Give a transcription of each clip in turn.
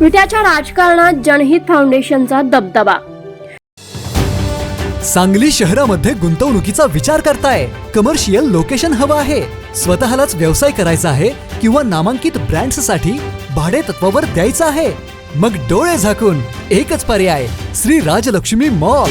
विट्याच्या राजकारणात जनहित फाउंडेशनचा दबदबा. सांगली शहरामध्ये गुंतवणुकीचा विचार करताय. कमर्शियल लोकेशन हवं आहे. स्वतःलाच व्यवसाय करायचा आहे किंवा नामांकित ब्रँड्ससाठी भाडे तत्वावर द्यायचं आहे. मग डोळे झाकून एकच पर्याय श्री राजलक्ष्मी मॉल.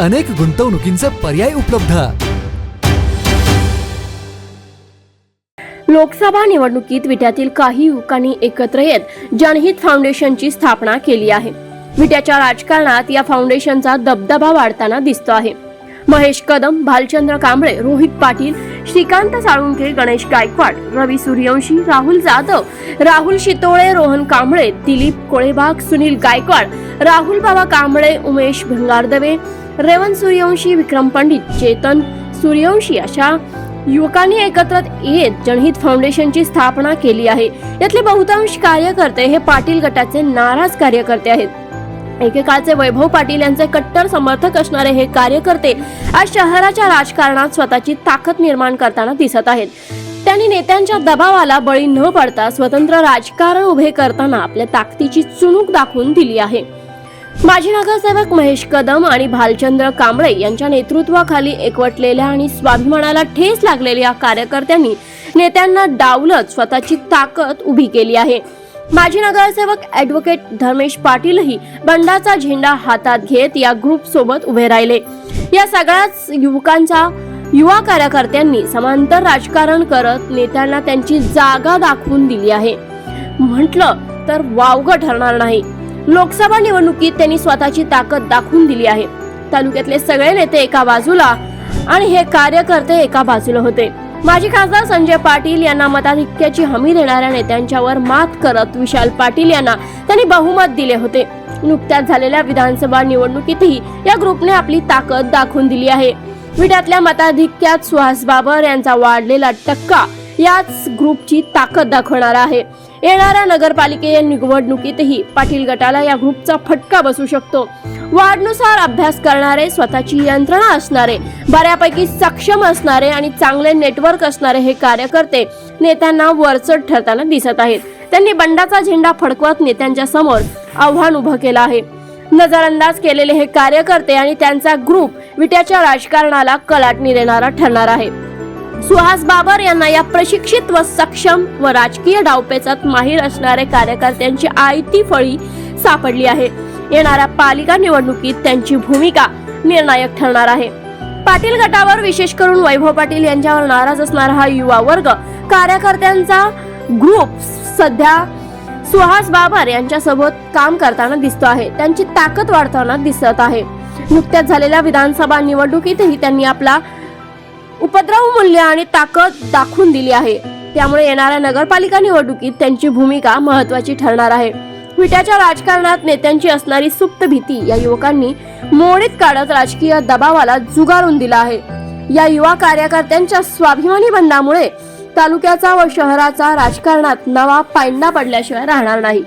अनेक गुंतवणुकींचे पर्याय उपलब्ध. लोकसभा निवडणुकीत विट्यातील काही युवकांनी एकत्र येत जनहित फाउंडेशनची स्थापना केली आहे. विट्याच्या राजकारणात या फाउंडेशनचा दबदबा वाढताना दिसतो आहे. महेश कदम भालचंद्र कांबळे रोहित पाटील श्रीकांत साळुंके गणेश गायकवाड रवी सूर्यवंशी राहुल जाधव राहुल शितोळे रोहन कांबळे दिलीप कोळेबाग सुनील गायकवाड राहुल बाबा कांबळे उमेश भंगारदवे रेवन सूर्यवंशी विक्रम पंडित चेतन सूर्यवंशी अशा युवकांनी एकत्र येत जनहित फाउंडेशनची स्थापना केली आहे. यातले बहुतांश कार्यकर्ते हे पाटील गटाचे नाराज कार्यकर्ते आहेत. एकेकाळचे वैभव पाटील यांचे कट्टर समर्थक असणारे हे कार्यकर्ते आज शहराच्या राजकारणात स्वतःची ताकद निर्माण करताना दिसत आहेत. त्यांनी नेत्यांच्या दबावाला बळी न पडता स्वतंत्र राजकारण उभे करताना आपल्या ताकदीची चुणूक दाखवून दिली आहे. माजी नगरसेवक महेश कदम आणि भालचंद्र कांबळे यांच्या नेतृत्वाखाली एकवटलेल्या आणि स्वाभिमानाला ठेस लागलेल्या कार्यकर्त्यांनी नेत्यांना डावलत स्वतःची ताकद उभी केली आहे. माजी नगरसेवक ऍडव्होकेट धर्मेश पाटीलही बंडाचा झेंडा हातात घेत या ग्रुप सोबत उभे राहिले. या सगळ्याच युवकांचा युवा कार्यकर्त्यांनी समांतर राजकारण करत नेत्यांना त्यांची जागा दाखवून दिली आहे. म्हटलं तर वावगं ठरणार नाही. लोकसभा निवडणुकीत त्यांनी स्वतःची ताकद दाखवून दिली आहे. तालुक्यातले सगळे नेते एका बाजूला आणि हे कार्यकर्ते एका बाजूला होते. माजी खासदार संजय पाटील यांना मताधिक्याची हमी देणाऱ्या नेत्यांच्यावर मात करत विशाल पाटील यांना त्यांनी बहुमत दिले होते. नुकत्याच झालेल्या विधानसभा निवडणुकीतही या ग्रुपने आपली ताकद दाखवून दिली आहे. विड्यातल्या मताधिक्यात सुहास बाबर यांचा वाढलेला टक्का याच ग्रुपची ताकद दाखवणार आहे. येणाऱ्या नगरपालिके निवडणुकीतही पाटील गटाला या ग्रुपचा फटका बसू शकतो. वाढनुसार अभ्यास करणारे स्वतःची यंत्रणा असणारे बऱ्यापैकी सक्षम असणारे आणि चांगले नेटवर्क असणारे हे कार्यकर्ते नेत्यांना वरचढ ठरताना दिसत आहेत. त्यांनी बंडाचा झेंडा फडकवत नेत्यांच्या समोर आव्हान उभं केलं आहे. नजरअंदाज केलेले हे कार्यकर्ते आणि त्यांचा ग्रुप विट्याच्या राजकारणाला कलाटणी देणारा ठरणार आहे. सुहास बाबर यांना या प्रशिक्षित व सक्षम व राजकीय डावपेचात माहीर असणारे कार्यकर्त्यांची आयती फळी सापडली आहे. येणाऱ्या पालिका निवडणुकीत त्यांची भूमिका निर्णायक ठरणार आहे. पाटील गटावर विशेष करून वैभव पाटील यांच्यावर नाराज असणारा हा युवा वर्ग कार्यकर्त्यांचा ग्रुप सध्या सुहास बाबर यांच्यासोबत काम करताना दिसतो आहे. त्यांची ताकद वाढताना दिसत आहे. नुकत्याच झालेल्या विधानसभा निवडणुकीतही त्यांनी आपला उपद्रव मूल्य आणि ताकद दाखवून दिली आहे. त्यामुळे येणाऱ्या नगरपालिका निवडणुकीत त्यांची भूमिका महत्वाची ठरणार आहे. विट्याच्या राजकारणात नेत्यांची असणारी सुप्त भीती या युवकांनी मोडीत काढत राजकीय दबावाला जुगारून दिला आहे. या युवा कार्यकर्त्यांच्या स्वाभिमानी बंडामुळे तालुक्याचा व शहराचा राजकारणात नवा पायंडा पडल्याशिवाय राहणार नाही.